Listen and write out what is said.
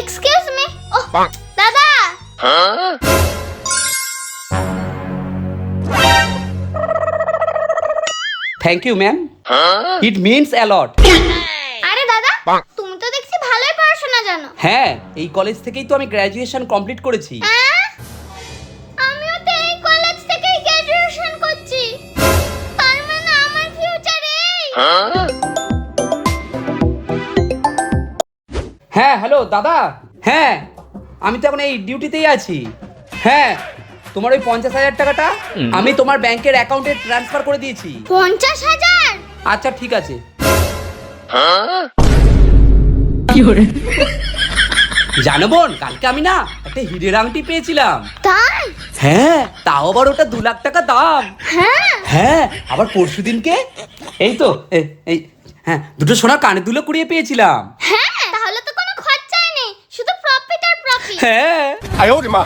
Excuse me oh দাদা thank you ma'am it means a lot আরে দাদা তুমি তো দেখছি ভালোই পড়াশোনা জানো। হ্যাঁ এই কলেজ থেকেই তো আমি গ্র্যাজুয়েশন কমপ্লিট করেছি। হ্যাঁ হ্যালো দাদা। হ্যাঁ আমি তো এখন এই ডিউটিতেই আছি। হ্যাঁ তোমার ওই পঞ্চাশ হাজার টাকাটা আমি তোমার ব্যাংকের অ্যাকাউন্টে ট্রান্সফার করে দিয়েছি। পঞ্চাশ হাজার? আচ্ছা ঠিক আছে। জানো বোন কালকে আমি না একটা হিরের আংটি পেয়েছিলাম। তাই? হ্যাঁ তাও আবার ওটা দু লাখ টাকা দাম। হ্যাঁ। হ্যাঁ আবার পরশু দিনকে এই তো। এই হ্যাঁ দুটো সোনা কানে দুলে কুড়িয়ে পেয়েছিলাম। হ্যাঁ তাহলে তো কোনো খরচাই নেই শুধু প্রফিট আর প্রফিট হ্যাঁ। আয় মা।